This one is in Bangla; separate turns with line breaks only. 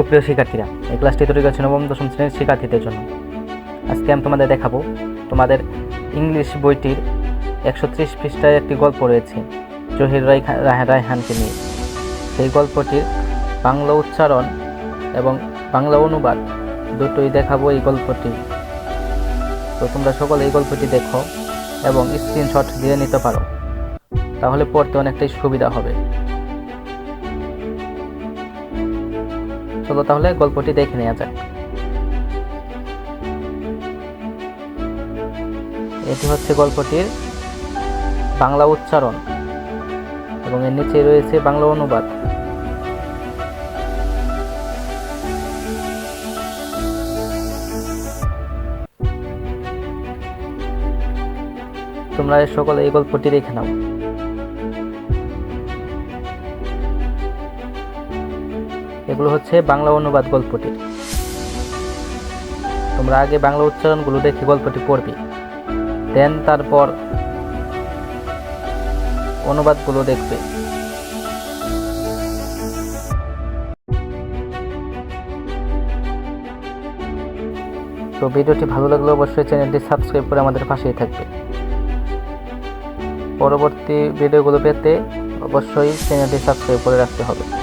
সুপ্রিয় শিক্ষার্থীরা, এই ক্লাসটি তৈরি করেছে নবম, দশম শ্রেণির শিক্ষার্থীদের জন্য। আজকে আমি তোমাদের দেখাবো তোমাদের ইংলিশ বইটির একশো ত্রিশ পৃষ্ঠায় একটি গল্প রয়েছে, জহির রায় রায়হানকে নিয়ে। সেই গল্পটির বাংলা উচ্চারণ এবং বাংলা অনুবাদ দুটোই দেখাবো এই গল্পটি তো তোমরা সকলে এই গল্পটি দেখো এবং স্ক্রিনশট দিয়ে নিতে পারো। তাহলে পড়তে অনেকটাই সুবিধা হবে। চলো তাহলে গল্পটি দেখে নেওয়া যাক। এটি হচ্ছে গল্পটির বাংলা উচ্চারণ এবং এর নিচে রয়েছে বাংলা অনুবাদ। তোমরা সকলে এই গল্পটি দেখে নাও। এগুলো হচ্ছে বাংলা অনুবাদ গল্পটির তোমরা আগে বাংলা উচ্চারণগুলো দেখে গল্পটি পড়বে। দেন তারপর অনুবাদগুলো দেখবে। তো ভিডিওটি ভালো লাগলে অবশ্যই চ্যানেলটি সাবস্ক্রাইব করে আমাদের পাশেই থাকবে। পরবর্তী ভিডিওগুলো পেতে অবশ্যই চ্যানেলটি সাবস্ক্রাইব করে রাখতে হবে।